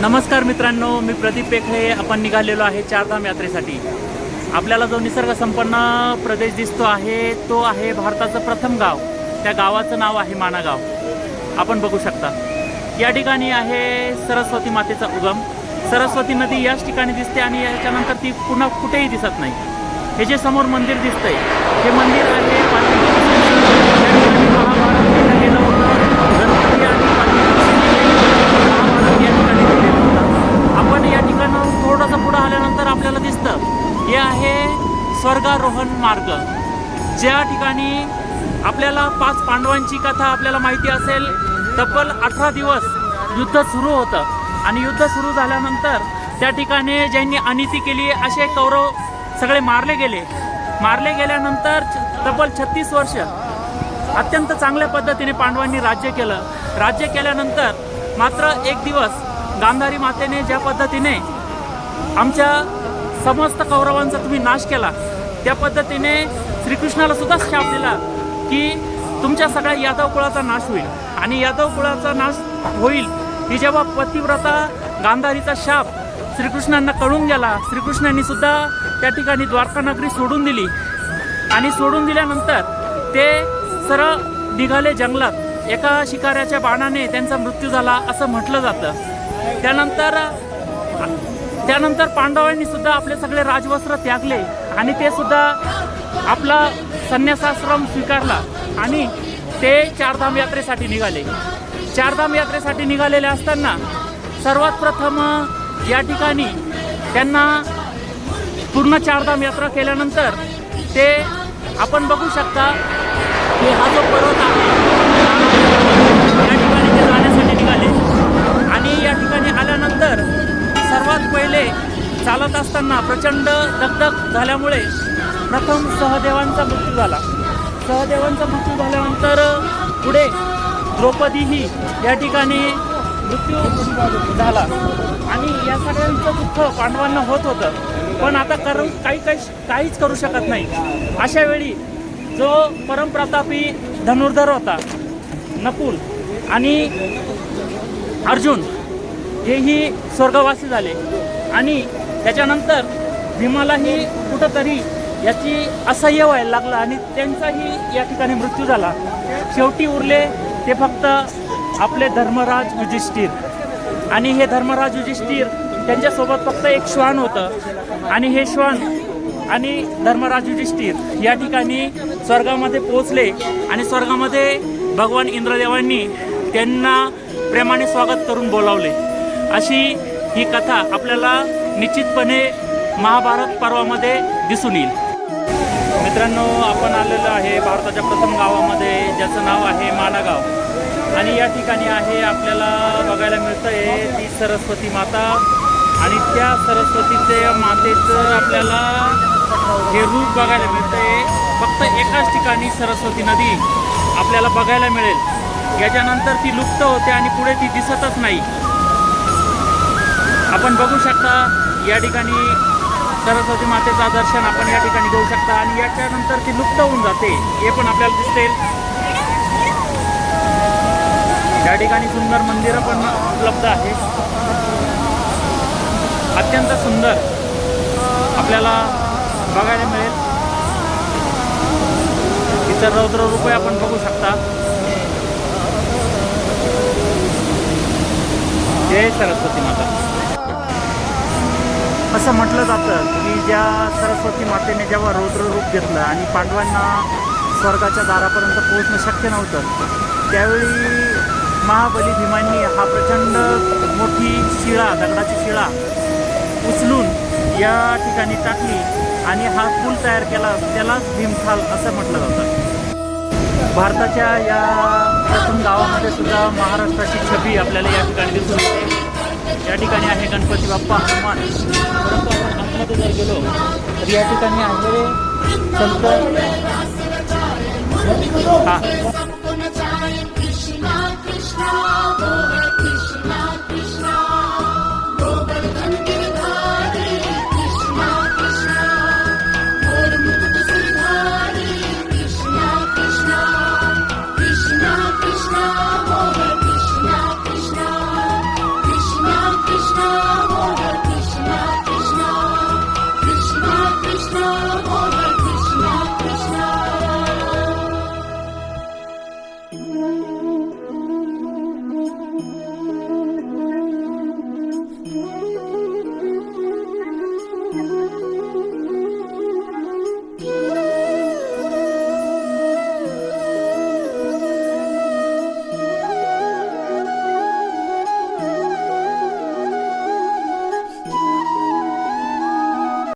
नमस्कार मित्रांनो मी प्रदीप पेखळे. आपण निघालेलो आहे चारधाम यात्रेसाठी. आपल्याला जो निसर्ग संपन्न प्रदेश दिसतो आहे तो आहे भारताचं प्रथम गाव. त्या गावाचं नाव आहे मानागाव आपण बघू शकता. या ठिकाणी आहे सरस्वती मातेचा उगम. सरस्वती नदी याच ठिकाणी दिसते आणि याच्यानंतर ती पुन्हा कुठेही दिसत नाही. हे जे समोर मंदिर दिसतंय हे मंदिर आहे हे आहे स्वर्गारोहण मार्ग. ज्या ठिकाणी आपल्याला पाच पांडवांची कथा आपल्याला माहिती असेल तब्बल अठरा दिवस युद्ध सुरू होतं. आणि युद्ध सुरू झाल्यानंतर त्या ठिकाणी ज्यांनी अनिती केली असे कौरव सगळे मारले गेले. मारले गेल्यानंतर छ- तब्बल छत्तीस वर्ष अत्यंत चांगल्या पद्धतीने पांडवांनी राज्य केलं. राज्य केल्यानंतर मात्र एक दिवस गांधारी मातेने ज्या पद्धतीने आमच्या समस्त कौरवांचा तुम्ही नाश केला. त्या पद्धतीने श्रीकृष्णाला सुद्धा शाप दिला की तुमच्या सगळ्या यादव कुळाचा नाश होईल. आणि यादव कुळाचा नाश होईल ही जेव्हा पतिव्रता गांधारीचा शाप श्रीकृष्णांना कळून गेला श्रीकृष्णांनी सुद्धा त्या ठिकाणी द्वारका नगरी सोडून दिली. आणि सोडून दिल्यानंतर ते सरळ निघाले जंगलात. एका शिकाऱ्याच्या बाणाने त्यांचा मृत्यू झाला असं म्हटलं जातं. त्यानंतर त्यानंतर पांडवांनी सुद्धा आपले सगळे राजवस्त्र त्यागले आणि ते सुद्धा आपला संन्यासाश्रम स्वीकारला आणि ते चारधाम यात्रेसाठी निघाले. चारधाम यात्रेसाठी निघालेले असताना सर्वात प्रथम या ठिकाणी त्यांना पूर्ण चारधाम यात्रा केल्यानंतर ते आपण बघू शकता की हा जो पर्वत आहे या ठिकाणी ते जाण्यासाठी निघाले आणि या ठिकाणी आल्यानंतर सर्वात पहिले चालत असताना प्रचंड दगदग झाल्यामुळे प्रथम सहदेवांचा मृत्यू झाला. सहदेवांचा मृत्यू झाल्यानंतर पुढे द्रौपदीही या ठिकाणी मृत्यू झाला. आणि या सगळ्यांचं दुःख पांडवांना होत होतं. पण आता करू काही काही काहीच करू शकत नाही. अशा वेळी जो परमप्रतापी धनुर्धर होता नकुल आणि अर्जुन हेही स्वर्गवासी झाले. आणि त्याच्यानंतर भीमालाही कुठंतरी याची असह्य व्हायला लागलं आणि त्यांचाही या ठिकाणी मृत्यू झाला. शेवटी उरले ते फक्त आपले धर्मराज युधिष्ठिर. आणि हे धर्मराज युधिष्ठिर त्यांच्यासोबत फक्त एक श्वान होतं. आणि हे श्वान आणि धर्मराज युधिष्ठिर या ठिकाणी स्वर्गामध्ये पोचले आणि स्वर्गामध्ये भगवान इंद्रदेवांनी त्यांना प्रेमाने स्वागत करून बोलावले. अशी ही कथा आपल्याला निश्चितपणे महाभारत पर्वामध्ये दिसून येईल. मित्रांनो आपण आलेलो आहे भारताच्या प्रथम गावामध्ये ज्याचं नाव आहे मानागाव. आणि या ठिकाणी आहे आपल्याला बघायला मिळतं आहे ती सरस्वती माता. आणि त्या सरस्वतीचे मातेचं आपल्याला हे रूप बघायला मिळतं आहे फक्त एकाच ठिकाणी सरस्वती नदी आपल्याला बघायला मिळेल. याच्यानंतर ती लुप्त होते आणि पुढे ती दिसतच नाही. आपण बघू शकता या ठिकाणी सरस्वती मातेचं दर्शन आपण या ठिकाणी घेऊ शकता आणि याच्यानंतर ती लुप्त होऊन जाते हे पण आपल्याला दिसते. या ठिकाणी सुंदर मंदिरं पण उपलब्ध आहे. अत्यंत सुंदर आपल्याला बघायला मिळेल. इतर रौद्र रूपे आपण बघू शकता. जय सरस्वती माता. असं म्हटलं जातं की ज्या सरस्वती मातेने जेव्हा रौद्र रूप घेतलं आणि पांडवांना स्वर्गाच्या दारापर्यंत पोहोचणं शक्य नव्हतं त्यावेळी महाबली भीमांनी हा प्रचंड मोठी शिळा दगडाची शिळा उचलून या ठिकाणी टाकली आणि हा पूल तयार केला त्यालाच भीमथाल असं म्हटलं जातं. भारताच्या या प्रथम गावामध्ये सुद्धा महाराष्ट्राची छबी आपल्याला या ठिकाणी दिसून येते. या ठिकाणी आहे गणपती बाप्पा हनुमान. परंतु आपण आतमध्ये जर गेलो तर या ठिकाणी आहे संत हां.